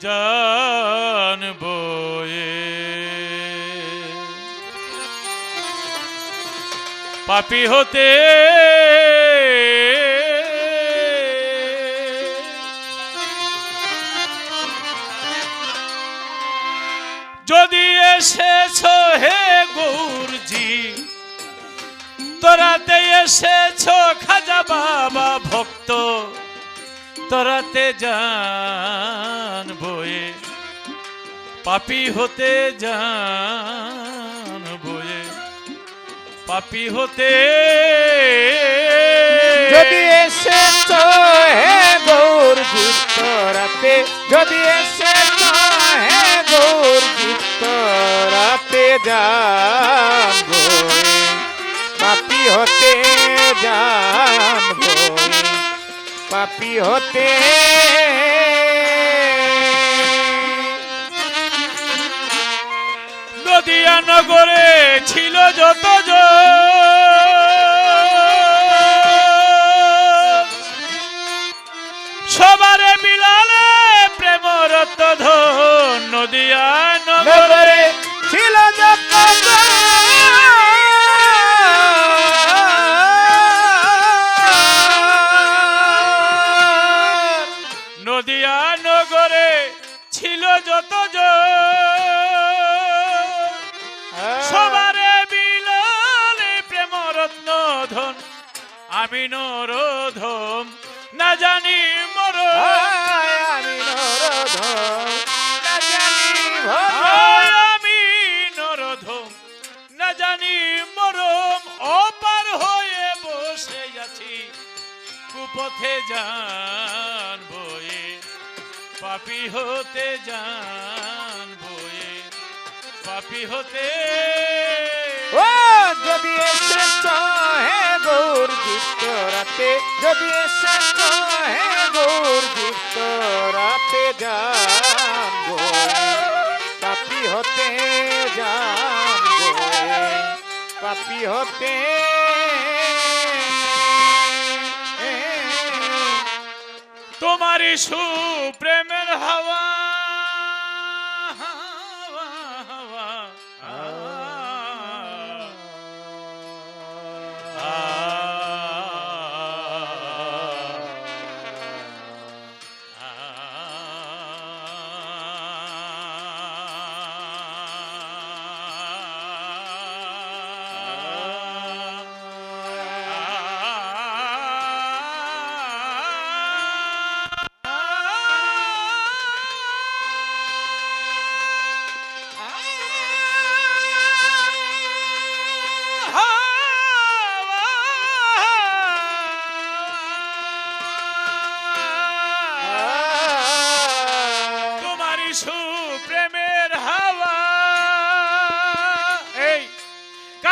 জানব এ। পাপি হতে যদি এসেছ হে গৌরজি তোরাতে এসেছ খাজা বাবা ভক্ত তোরাতে জান বয়ে, পাপি হতে জান বয়ে, পাপি হতে যদি এসেছ, হে গৌর যুক্ত রাতে, যদি এসেছ, হে গৌর যুক্ত রাতে জানব পাপি হতে জানব পাপি হতে। নদিয়া নগরে ছিল যত নগরে ছিল যত জন। সবারে মিলালে প্রেমরত্ন ধন আমি নরধম না জানি মর। আয় আমি নরধম, না জানি আমি নরধম না জানি মরম। অপার হয়ে বসে আছি কুপথে বয়ে পাপি হতে জান বয়ে পাপি হতে ও, যদি এসেছ হে গৌর যুক্ত রাতে, যদি এসেছ হে গৌর যুক্ত রাতে জানব পাপি হতে জানব পাপি হতে তোমারই সুপ্রেমের হাওয়া।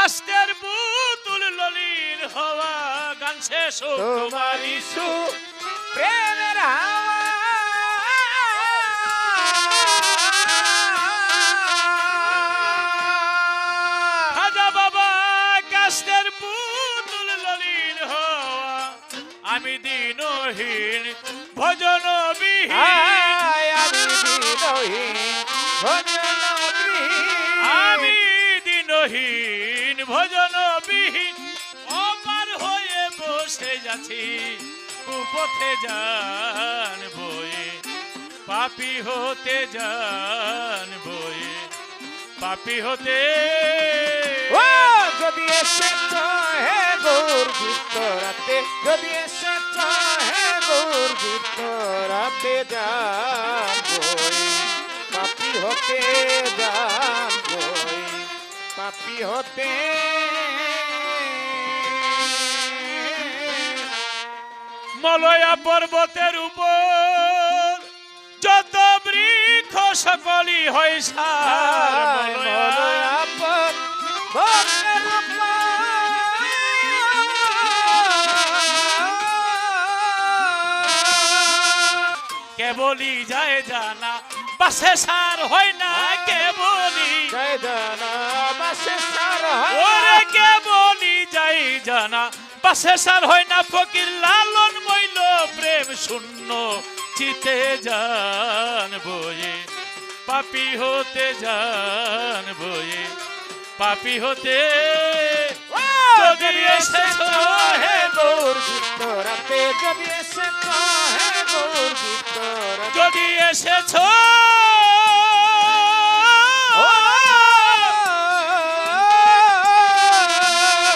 কাস্তের বুতুল ললির হওয়া গান শেষ তোমারি সু প্রেমের হাওয়া। ললিন আমি দিনহীন ভজন ভজনপ্রিয়। আমি দিনহীন যাচ্ছি কুপথে যান বয়ে পাপি হতে যান বয়ে পাপি হতে ও, যদি এসেছ হে গৌর যুক্ত রাতে, যদি এসেছ হে গৌর যুক্ত রাতে জানব পাপি হতে জানব পাপি হতে মলয়া পর্বতের উপর যত বৃক্ষ সকলই হয় কেবলই যায় জানা বাসে সার হয় না কেবলই। ওরে কেবলই যাই জানা বাসে সার হয় না ফকির লালন প্রেম শূন্য চিতে যান বয়ে পাপি হতে জান বয়ে পাপি হতে যদি এসেছ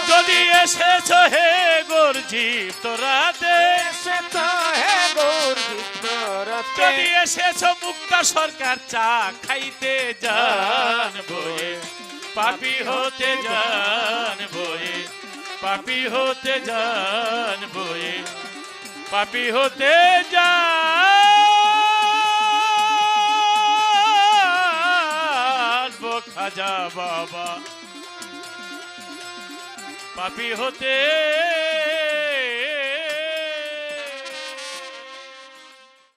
যদি এসেছ হে গর্জিত তোরাতে এসেছ হে গর্বিত রাতে। যদি এসেছ মুক্তা সরকার চা খাইতে জান বয়ে। পাপি হতে জান বয়ে। পাপি হতে জান বয়ে। পাপি হতে বো খাজা বাবা। পাপি হতে